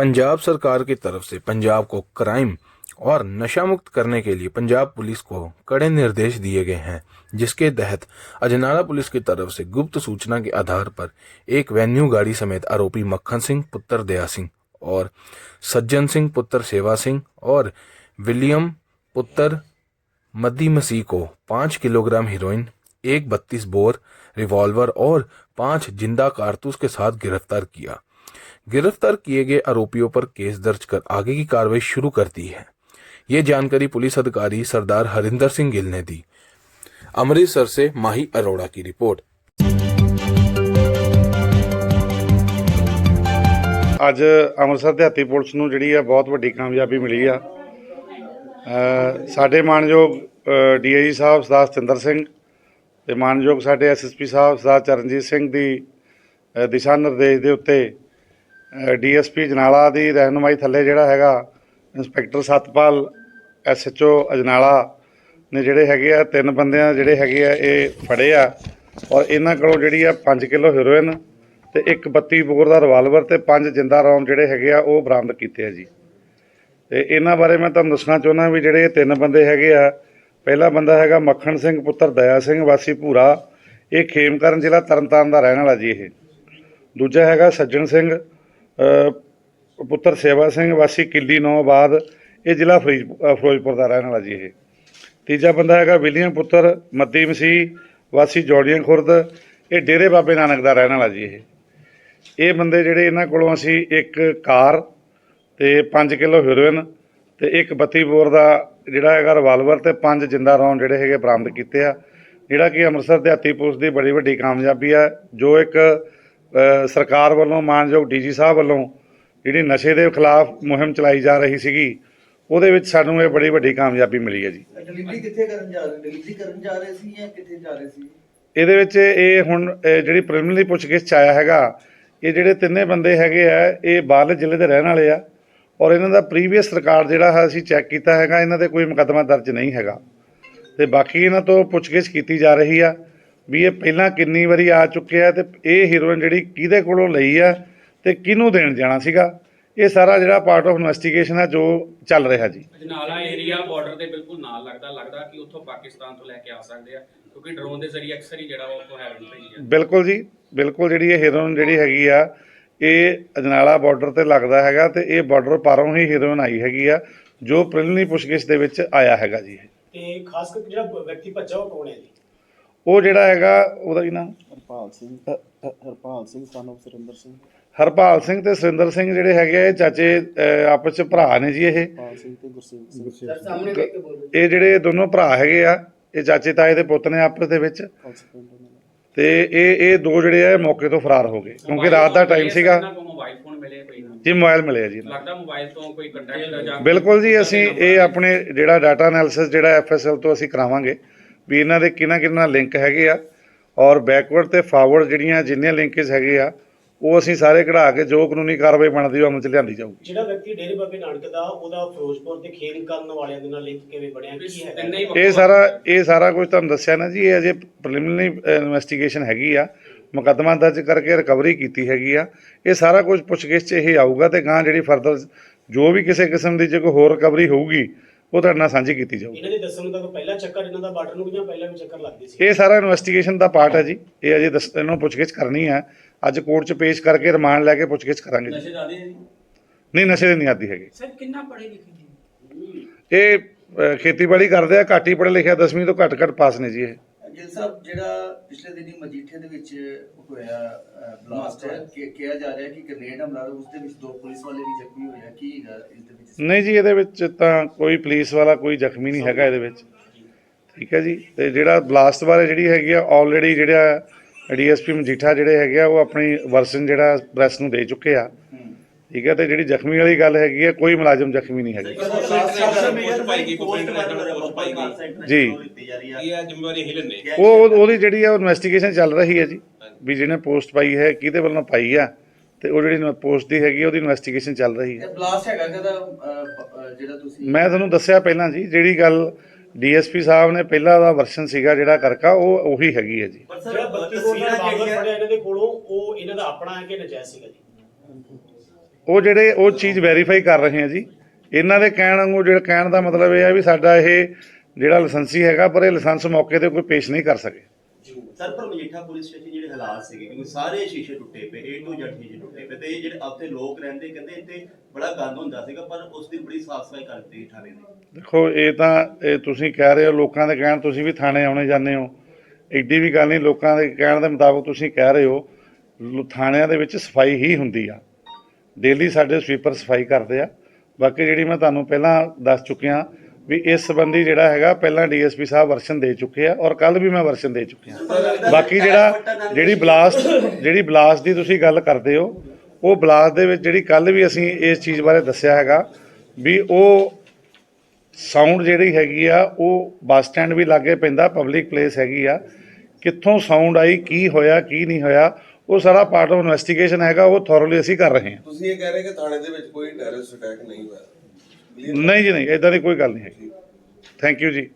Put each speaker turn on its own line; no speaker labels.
पंजाब सरकार की तरफ़ से पंजाब को क्राइम और नशा मुक्त करने के लिए पंजाब पुलिस को कड़े निर्देश दिए गए हैं, जिसके तहत अजनाला पुलिस की तरफ़ से गुप्त सूचना के आधार पर एक वेन्यू गाड़ी समेत आरोपी मक्खन सिंह, पुत्र दया सिंह और सज्जन सिंह, पुत्र सेवा सिंह और विलियम, पुत्र मद्दी मसीह को पाँच किलोग्राम हीरोइन, एक बत्तीस बोर, रिवॉल्वर और पाँच ज़िंदा कारतूस के साथ गिरफ़्तार किया। गिरफ्तार किए गए आरोपियों पर केस दर्ज कर आगे की कार्रवाई शुरू कर दी है ये जानकारी पुलिस अधिकारी सरदार हरिंदर सिंह गिल ने दी अमृतसर से माही अरोड़ा की रिपोर्ट
ਅੱਜ ਅੰਮ੍ਰਿਤਸਰ ਦਿਹਾਤੀ ਪੁਲਿਸ ਨੂੰ ਜਿਹੜੀ ਆ ਬਹੁਤ ਵੱਡੀ ਕਾਮਯਾਬੀ ਮਿਲੀ ਆ ਅ, ਸਾਡੇ ਮਾਨਯੋਗ ਡੀਆਈਜੀ ਸਾਹਿਬ ਸਰਦਾਰ ਸਤਿੰਦਰ ਸਿੰਘ ਤੇ ਮਾਨਯੋਗ ਸਾਡੇ ਐਸਐਸਪੀ ਸਾਹਿਬ ਸਰਦਾਰ ਚਰਨਜੀਤ ਸਿੰਘ ਦੀ ਅ, ਦਿਸ਼ਾ ਨਿਰਦੇਸ਼ ਦੇ ਉੱਤੇ ਡੀਐਸਪੀ ਜਨਾਲਾ ਦੀ ਰਹਿਨੁਮਾਈ ਥੱਲੇ ਜਿਹੜਾ ਹੈਗਾ, ਇੰਸਪੈਕਟਰ ਸਤਪਾਲ ਐਸਐਚਓ ਅਜਨਾਲਾ ਨੇ ਜਿਹੜੇ ਹੈਗੇ ਆ, ਤਿੰਨ ਬੰਦਿਆਂ ਜਿਹੜੇ ਹੈਗੇ ਆ, ਇਹ ਫੜੇ ਆ ਔਰ ਇਹਨਾਂ ਕੋਲੋਂ ਜਿਹੜੀ ਆ 5 ਕਿਲੋ ਹੀਰੋਇਨ ਤੇ ਇੱਕ 32 ਬੋਰ ਦਾ ਰਿਵਾਲਵਰ ਤੇ ਪੰਜ ਜਿੰਦਾ ਰੌਂਦ ਜਿਹੜੇ ਹੈਗੇ ਆ, ਉਹ ਬਰਾਮਦ ਕੀਤੇ ਆ ਜੀ। ਤੇ ਇਹਨਾਂ ਬਾਰੇ ਮੈਂ ਤੁਹਾਨੂੰ ਦੱਸਣਾ ਚਾਹੁੰਦਾ ਵੀ ਜਿਹੜੇ ਇਹ ਤਿੰਨ ਬੰਦੇ ਹੈਗੇ ਆ, ਪਹਿਲਾ ਬੰਦਾ ਹੈਗਾ ਮੱਖਣ ਸਿੰਘ, ਪੁੱਤਰ ਦਇਆ ਸਿੰਘ, ਵਾਸੀ ਭੂਰਾ। ਇਹ ਖੇਮਕਰਨ ਜ਼ਿਲ੍ਹਾ ਤਰਨਤਾਰਨ ਦਾ ਰਹਿਣ ਵਾਲਾ ਜੀ ਇਹ। ਦੂਜਾ ਹੈਗਾ ਸੱਜਣ ਸਿੰਘ ਪੁੱਤਰ ਸੇਵਾ ਸਿੰਘ, ਵਾਸੀ ਕਿੱਲੀ ਨੌਬਾਦ ਇਹ ਜ਼ਿਲ੍ਹਾ ਫਰੀਦ- ਫਿਰੋਜ਼ਪੁਰ ਦਾ ਰਹਿਣ ਵਾਲਾ ਜੀ ਇਹ। ਤੀਜਾ ਬੰਦਾ ਹੈਗਾ ਵਿਲੀਅਮ ਪੁੱਤਰ ਮੱਦੀ ਮਸੀਹ ਵਾਸੀ ਜੋੜੀਆਂ ਖੁਰਦ, ਇਹ ਡੇਰੇ ਬਾਬੇ ਨਾਨਕ ਦਾ ਰਹਿਣ ਵਾਲਾ ਜੀ ਇਹ। ਇਹ ਬੰਦੇ ਜਿਹੜੇ ਇਹਨਾਂ ਕੋਲੋਂ ਅਸੀਂ ਇੱਕ ਕਾਰ ਤੇ 5 ਕਿਲੋ ਹੀਰੋਇਨ ਤੇ ਇੱਕ 32 ਬੋਰ ਦਾ ਜਿਹੜਾ ਹੈਗਾ ਰਿਵਾਲਵਰ ਤੇ ਪੰਜ ਜਿੰਦਾ ਰੌਂਡ ਜਿਹੜੇ ਹੈਗੇ ਬਰਾਮਦ ਕੀਤੇ ਆ। ਜਿਹੜਾ ਕਿ ਅੰਮ੍ਰਿਤਸਰ ਦਿਹਾਤੀ ਪੁਲਿਸ ਦੀ ਬੜੀ ਵੱਡੀ ਕਾਮਯਾਬੀ ਆ, ਜੋ ਇੱਕ ਸਰਕਾਰ ਵੱਲੋਂ ਮਾਨਯੋਗ ਡੀਜੀ ਸਾਹਿਬ ਵੱਲੋਂ ਜਿਹੜੀ ਨਸ਼ੇ ਦੇ ਖਿਲਾਫ ਮੁਹਿੰਮ ਚਲਾਈ ਜਾ ਰਹੀ ਸੀਗੀ ਉਹਦੇ ਵਿੱਚ ਸਾਨੂੰ ਇਹ ਬੜੀ ਵੱਡੀ ਕਾਮਯਾਬੀ ਮਿਲੀ ਹੈ ਜੀ।
ਡਿਲੀਵਰੀ ਕਿੱਥੇ ਕਰਨ ਜਾ ਰਹੇ? ਡਿਲੀਵਰੀ ਕਰਨ ਜਾ ਰਹੇ ਸੀ ਜਾਂ ਕਿੱਥੇ ਜਾ ਰਹੇ ਸੀ?
ਇਹਦੇ ਵਿੱਚ ਇਹ ਹੁਣ ਅਹ, ਜਿਹੜੀ ਪ੍ਰੀਲਿਮਿਨਰੀ ਪੁੱਛਗਿੱਛ ਚ ਆਇਆ ਹੈਗਾ ਇਹ ਜਿਹੜੇ ਤਿੰਨੇ ਬੰਦੇ ਹੈਗੇ ਆ ਇਹ ਬਾਹਰਲੇ ਜ਼ਿਲ੍ਹੇ ਦੇ ਰਹਿਣ ਵਾਲੇ ਆ ਔਰ ਇਹਨਾਂ ਦਾ ਪ੍ਰੀਵੀਅਸ ਰਿਕਾਰਡ ਜਿਹੜਾ ਹੈ ਅਸੀਂ ਚੈੱਕ ਕੀਤਾ ਹੈਗਾ ਇਹਨਾਂ ਤੇ ਕੋਈ ਮੁਕੱਦਮਾ ਦਰਜ ਨਹੀਂ ਹੈਗਾ। ਤੇ ਬਾਕੀ ਇਹਨਾਂ ਤੋਂ ਪੁੱਛਗਿੱਛ ਕੀਤੀ ਜਾ ਰਹੀ ਆ। ਵੀ ਇਹ ਪਹਿਲਾਂ ਕਿੰਨੀ ਵਾਰੀ ਆ ਚੁੱਕੇ ਆ ਤੇ ਇਹ ਹੀਰੋਇਨ ਜਿਹੜੀ ਕਿਹਦੇ ਕੋਲੋਂ ਲਈ ਆ ਤੇ ਕਿਹਨੂੰ ਦੇਣ ਜਾਣਾ ਸੀਗਾ ਇਹ ਸਾਰਾ ਜਿਹੜਾ ਪਾਰਟ ਆਫ ਇਨਵੈਸਟੀਗੇਸ਼ਨ ਆ ਜੋ ਚੱਲ ਰਿਹਾ ਜੀ।
ਅਜਨਾਲਾ ਏਰੀਆ ਬਾਰਡਰ ਦੇ ਬਿਲਕੁਲ ਨਾਲ ਲੱਗਦਾ ਲੱਗਦਾ ਕਿ ਉੱਥੋਂ ਪਾਕਿਸਤਾਨ ਤੋਂ ਲੈ ਕੇ ਆ ਸਕਦੇ ਆ ਕਿਉਂਕਿ ਡਰੋਨ ਦੇ ਜ਼ਰੀਏ ਅਕਸਰ ਹੀ ਜਿਹੜਾ ਵਾ ਉੱਥੋਂ ਹੈਰਨ ਪਈ ਹੈ
ਬਿਲਕੁਲ ਜੀ ਬਿਲਕੁਲ ਜਿਹੜੀ ਇਹ ਹੀਰੋਇਨ ਜਿਹੜੀ ਹੈਗੀ ਆ ਇਹ ਅਜਨਾਲਾ ਬਾਰਡਰ ਤੇ ਲੱਗਦਾ ਹੈਗਾ ਤੇ ਇਹ ਬਾਰਡਰ ਪਾਰੋਂ ਹੀ ਹੀਰੋਇਨ ਆਈ ਹੈਗੀ ਆ ਜੋ ਪ੍ਰੀਲਿਮਿਨਰੀ ਪੁੱਛਗਿੱਛ ਦੇ ਵਿੱਚ ਆਇਆ ਹੈਗਾ ਜੀ।
ਤੇ ਖਾਸ ਕਰਕੇ ਜਿਹੜਾ ਵਿਅਕਤੀ ਭੱਜਾ ਉਹ ਕੌਣ ਹੈ ਜੀ?
ਉਹ ਜਿਹੜਾ ਹੈਗਾ ਉਹਦਾ ਕੀ ਨਾਮ?
ਹਰਪਾਲ ਸਿੰਘ। ਹਰਪਾਲ ਸਿੰਘ of ਸੁਰਿੰਦਰ ਸਿੰਘ।
ਹਰਪਾਲ ਸਿੰਘ ਤੇ ਸੁਰਿੰਦਰ ਸਿੰਘ ਜਿਹੜੇ ਹੈਗੇ ਆ ਇਹ ਚਾਚੇ ਅਹ, ਆਪਸ ਚ ਭਰਾ ਨੇ ਜੀ ਇਹ।
ਹਰਪਾਲ ਸਿੰਘ ਤੇ ਗੁਰਸੇਵ ਸਿੰਘ।
ਸਰ ਸਾਹਮਣੇ ਦੇਖ ਕੇ ਬੋਲੋ
ਇਹ ਜਿਹੜੇ ਦੋਨੋਂ ਭਰਾ ਹੈਗੇ ਆ ਇਹ ਚਾਚੇ ਤਾਏ ਦੇ ਪੁੱਤ ਨੇ ਆਪਸ ਦੇ ਵਿੱਚ।
ਖਾਲਸਾ ਪਿੰਡ ਉਹਨਾਂ ਦਾ
ਤੇ ਇਹ ਇਹ ਦੋ ਜਿਹੜੇ ਆ ਇਹ ਮੌਕੇ ਤੋਂ ਫਰਾਰ ਹੋ ਗਏ। ਕਿਉਂਕਿ ਰਾਤ ਦਾ ਟਾਈਮ ਸੀਗਾ।
ਇਹਨਾਂ ਕੋਲ ਮੋਬਾਈਲ ਫੋਨ ਮਿਲੇ ਕੋਈ
ਜੀ ਮੋਬਾਈਲ ਮਿਲਿਆ ਜੀ। ਇਹਨਾਂ ਨੂੰ।
ਲੱਗਦਾ ਮੋਬਾਈਲ ਤੋਂ ਕੋਈ ਕੰਟੈਕਟ ਜਾਂ
ਬਿਲਕੁਲ ਜੀ ਅਸੀਂ ਇਹ ਆਪਣੇ ਜਿਹੜਾ ਡਾਟਾ ਐਨਾਲਿਸਿਸ ਜਿਹੜਾ ਐਫਐਸਐਲ ਤੋਂ ਅਸੀਂ ਕਰਾਵਾਂਗੇ। ਵੀ ਇਹਨਾਂ ਦੇ ਕਿਹਨਾਂ ਕਿਹਨਾਂ ਲਿੰਕ ਹੈਗੇ ਆ ਔਰ ਬੈਕਵਰਡ ਤੇ ਫਾਰਵਰਡ ਜਿਹੜੀਆਂ ਜਿੰਨੀਆਂ ਲਿੰਕੇਜ ਹੈਗੇ ਆ ਉਹ ਅਸੀਂ ਸਾਰੇ ਕਢਾ ਕੇ ਜੋ ਕਾਨੂੰਨੀ ਕਾਰਵਾਈ ਬਣਦੀ ਉਹ ਅਮਲ ਚ ਲਿਆਂਦੀ ਜਾਊਗੀ।
ਜਿਹੜਾ ਵਿਅਕਤੀ ਡੇਰੇ ਬਾਬੇ ਨਾਨਕ ਦਾ ਉਹਦਾ ਫਿਰੋਜ਼ਪੁਰ ਤੇ ਖੇਲ ਕਰਨ ਵਾਲਿਆਂ ਦੇ ਨਾਲ ਲਿੰਕ ਕਿਵੇਂ ਬਣਿਆ ਕੀ ਹੈ
ਤਿੰਨੇ ਹੀ
ਇਹ ਸਾਰਾ ਇਹ ਸਾਰਾ ਕੁਝ ਤੁਹਾਨੂੰ ਦੱਸਿਆ ਨਾ ਜੀ ਇਹ ਅਜੇ ਪ੍ਰੀਲਿਮਿਨਰੀ ਇਨਵੈਸਟੀਗੇਸ਼ਨ ਹੈਗੀ ਆ। ਮੁਕੱਦਮਾ ਦਰਜ ਕਰਕੇ ਰਿਕਵਰੀ ਕੀਤੀ ਹੈਗੀ ਆ। ਇਹ ਸਾਰਾ ਕੁਝ ਪੁੱਛਗਿੱਛ ਚ ਇਹ ਆਊਗਾ ਤੇ ਗਾਂ ਜਿਹੜੀ ਫਰਦਰ ਜੋ ਵੀ ਕਿਸੇ ਕਿਸਮ ਦੀ ਜੇ ਕੋਈ ਹੋਰ ਰਿਕਵਰੀ ਹੋਊਗੀ ਉਹ ਤੁਹਾਡੇ ਨਾਲ ਸਾਂਝੀ ਕੀਤੀ ਜਾਊਗੀ
ਇਹਨਾਂ ਦੇ ਦੱਸਣ ਮੁਤਾਬਕ ਪਹਿਲਾ ਚੱਕਰ ਇਹਨਾਂ ਦਾ ਬਾਰਡਰ ਨੂੰ ਜਾਂ ਪਹਿਲਾਂ ਵੀ ਚੱਕਰ ਲੱਗਦੇ ਸੀ?
ਇਹ ਸਾਰਾ ਇਨਵੈਸਟੀਗੇਸ਼ਨ ਦਾ ਪਾਰਟ ਹੈ ਜੀ। ਇਹ ਅਜੇ ਦੱਸ ਇਹਨੂੰ ਪੁੱਛਗਿੱਛ ਕਰਨੀ ਹੈ। ਅੱਜ ਕੋਰਟ 'ਚ ਪੇਸ਼ ਕਰਕੇ ਰਿਮਾਂਡ ਲੈ ਕੇ ਪੁੱਛਗਿੱਛ ਕਰਾਂਗੇ ਜੀ।
ਜ਼ਿਆਦੇ ਜੀ।
ਨਹੀਂ ਨਸ਼ੇ ਦੀ ਨਹੀਂ ਆਦੀ ਹੈਗੀ।
ਸਰ ਕਿੰਨਾ ਪੜੇ ਲਿਖੇ ਜੀ
ਇਹ ਅ, ਖੇਤੀਬਾੜੀ ਕਰਦੇ ਆ ਘੱਟ ਹੀ ਪੜ੍ਹੇ ਲਿਖਿਆ 10ਵੀਂ ਤੋਂ ਘੱਟ ਘੱਟ ਪਾਸ ਨੇ ਜੀ ਇਹ।
ਗਿਲ ਸਾਹਿਬ ਜਿਹੜਾ ਪਿਛਲੇ ਦਿਨੀ ਮਜੀਠੇ ਦੇ ਵਿੱਚ ਹੋਇਆ ਬਲਾਸਟ ਕਿ ਕਿਹਾ ਜਾ ਰਿਹਾ ਕਿ ਗ੍ਰੇਨੇਡ ਹਮਲਾ ਉਸ ਦੇ ਵਿੱਚ ਦੋ ਪੁਲਿਸ ਵਾਲੇ ਵੀ ਜ਼ਖਮੀ ਹੋਏ ਆ। ਕੀ ਹੈਗਾ ਇਸ ਦੇ ਵਿੱਚ?
ਨਹੀਂ ਜੀ ਇਹਦੇ ਵਿੱਚ ਤਾਂ ਕੋਈ ਪੁਲਿਸ ਵਾਲਾ ਕੋਈ ਜ਼ਖਮੀ ਨਹੀਂ ਹੈਗਾ ਇਹਦੇ ਵਿੱਚ। ਠੀਕ ਹੈ ਜੀ ਤੇ ਜਿਹੜਾ ਬਲਾਸਟ ਬਾਰੇ ਜਿਹੜੀ ਹੈਗੀ ਆ ਆਲਰੇਡੀ ਜਿਹੜਾ ਡੀਐਸਪੀ ਮਜੀਠਾ ਜਿਹੜੇ ਹੈਗੇ ਆ ਉਹ ਆਪਣੀ ਵਰਸ਼ਨ ਜਿਹੜਾ ਪ੍ਰੈਸ ਨੂੰ ਦੇ ਚੁੱਕੇ ਆ। ਠੀਕ ਹੈ ਤੇ ਜਿਹੜੀ ਜ਼ਖਮੀ ਵਾਲੀ ਗੱਲ ਹੈਗੀ ਆ ਕੋਈ ਮੁਲਾਜ਼ਮ ਜ਼ਖਮੀ ਨਹੀਂ ਹੈਗਾ। ਜੀ।
ਹੀ।
ਉਹ ਉਹ- ਉਹਦੀ ਜਿਹੜੀ ਆ ਇਨਵੈਸਟੀਗੇਸ਼ਨ ਚੱਲ ਰਹੀ ਹੈ ਜੀ ਵੀ ਜਿਹਨੇ ਪੋਸਟ ਪਾਈ ਹੈ ਕਿਹਦੇ ਵੱਲੋਂ ਪਾਈ ਆ ਤੇ ਉਹ ਜਿਹੜੀ ਪੋਸਟ ਦੀ ਹੈਗੀ ਉਹਦੀ ਇਨਵੈਸਟੀਗੇਸ਼ਨ ਚੱਲ ਰਹੀ ਹੈ।
ਇਹ ਬਲਾਸਟ ਹੈਗਾ ਕਦਾ ਜਿਹੜਾ ਤੁਸੀਂ
ਮੈਂ ਤੁਹਾਨੂੰ ਦੱਸਿਆ ਪਹਿਲਾਂ ਜੀ ਜਿਹੜੀ ਗੱਲ ਡੀਐਸਪੀ ਸਾਹਿਬ ਨੇ ਪਹਿਲਾਂ ਦਾ ਵਰਸ਼ਨ ਸੀਗਾ ਜਿਹੜਾ ਕਰਕਾ ਉਹ ਉਹੀ ਹੈਗੀ ਹੈ ਜੀ।
ਜਿਹੜਾ 32 ਕੋਲ ਦਾ ਬਾਬਰ ਫੜਿਆ ਇਹਨਾਂ ਦੇ ਕੋਲੋਂ ਉਹ ਇਹਨਾਂ ਦਾ ਆਪਣਾ ਹੈ ਕਿ ਨਜਾਇਜ਼ ਸੀਗਾ ਜੀ?
ਉਹ ਜਿਹੜੇ ਉਹ ਚੀਜ਼ ਵੈਰੀਫਾਈ ਕਰ ਰਹੇ ਆ ਜੀ। ਇਹਨਾਂ ਦੇ ਕਹਿਣ ਵਾਂਗੂ ਜਿਹੜਾ ਕਹਿਣ ਦਾ ਮਤਲਬ ਇਹ ਆ ਵੀ ਸਾਡਾ ਇਹ ਜਿਹੜਾ ਲਾਇਸੈਂਸੀ ਹੈਗਾ ਪਰ ਇਹ ਲਾਇਸੈਂਸ ਮੌਕੇ ਤੇ ਕੋਈ ਪੇਸ਼ ਨਹੀਂ ਕਰ ਸਕੇ।
ਸਰ ਪਰ ਮਜੀਠਾ ਪੁਲਿਸ ਸਟੇਸ਼ਨ ਜਿਹੜੇ ਹਾਲਾਤ ਸੀਗੇ ਕਿਉਂਕਿ ਸਾਰੇ ਸ਼ੀਸ਼ੇ ਟੁੱਟੇ ਪਏ A to Z ਸ਼ੀਸ਼ੇ ਟੁੱਟੇ ਪਏ ਤੇ ਇਹ ਜਿਹੜੇ ਆਪਦੇ ਲੋਕ ਰਹਿੰਦੇ ਕਹਿੰਦੇ ਇੱਥੇ ਬੜਾ ਗੰਦ ਹੁੰਦਾ ਸੀਗਾ ਪਰ ਉਸ ਦੀ ਬੜੀ ਸਾਫ਼ ਸਫ਼ਾਈ ਕਰਤੀ ਥਾਣੇ ਨੇ।
ਦੇਖੋ ਇਹ ਤਾਂ ਇਹ ਤੁਸੀਂ ਕਹਿ ਰਹੇ ਹੋ ਲੋਕਾਂ ਦੇ ਕਹਿਣ ਤੁਸੀਂ ਵੀ ਥਾਣੇ ਆਉਣੇ ਜਾਂਦੇ ਹੋ। ਐਡੀ ਵੀ ਗੱਲ ਨਹੀਂ ਲੋਕਾਂ ਦੇ ਕਹਿਣ ਦੇ ਮੁਤਾਬਕ ਤੁਸੀਂ ਕਹਿ ਰਹੇ ਹੋ ਥਾਣਿਆਂ ਦੇ ਵਿੱਚ ਸਫ਼ਾਈ ਹੀ ਹੁੰਦੀ ਆ। ਡੇਲੀ ਸਾਡੇ ਸਵੀਪਰ ਸਫ਼ਾਈ ਕਰਦੇ ਆ। ਬਾਕੀ ਜਿਹੜੀ ਮੈਂ ਤੁਹਾਨੂੰ ਪਹਿਲਾਂ ਦੱਸ ਚੁੱਕਿਆ ਵੀ ਇਸ ਸੰਬੰਧੀ ਜਿਹੜਾ ਹੈਗਾ ਪਹਿਲਾਂ ਡੀਐਸਪੀ ਸਾਹਿਬ ਵਰਸ਼ਨ ਦੇ ਚੁੱਕੇ ਆ ਔਰ ਕੱਲ ਵੀ ਮੈਂ ਵਰਸ਼ਨ ਦੇ ਚੁੱਕਿਆ ਬਾਕੀ ਜਿਹੜਾ ਜਿਹੜੀ ਬਲਾਸਟ ਜਿਹੜੀ ਬਲਾਸਟ ਦੀ ਤੁਸੀਂ ਗੱਲ ਕਰਦੇ ਹੋ ਉਹ ਬਲਾਸਟ ਦੇ ਵਿੱਚ ਜਿਹੜੀ ਕੱਲ ਵੀ ਅਸੀਂ ਇਸ ਚੀਜ਼ ਬਾਰੇ ਦੱਸਿਆ ਹੈਗਾ ਵੀ ਉਹ ਸਾਊਂਡ ਜਿਹੜੀ ਹੈਗੀ ਆ ਉਹ ਬੱਸ ਸਟੈਂਡ ਵੀ ਲਾਗੇ ਪੈਂਦਾ ਪਬਲਿਕ ਪਲੇਸ ਹੈਗੀ ਆ। ਕਿੱਥੋਂ ਸਾਊਂਡ ਆਈ ਕੀ ਹੋਇਆ ਕੀ ਨਹੀਂ ਹੋਇਆ ਉਹ ਸਾਰਾ ਪਾਰਟ ਆਫ ਇਨਵੈਸਟੀਗੇਸ਼ਨ ਹੈਗਾ ਉਹ ਥੋਰਲੀ ਅਸੀਂ ਕਰ ਰਹੇ ਹਾਂ।
ਤੁਸੀਂ ਇਹ ਕਹਿ ਰਹੇ ਕਿ ਥਾਣੇ ਦੇ ਵਿੱਚ ਕੋਈ ਟੈਰਰਿਸਟ ਅਟੈਕ ਨਹੀਂ ਹੋਇਆ।
ਨਹੀਂ ਜੀ ਨਹੀਂ ਇਦਾਂ ਦੀ ਕੋਈ ਗੱਲ ਨਹੀਂ ਹੈਗੀ। ਥੈਂਕ ਯੂ ਜੀ।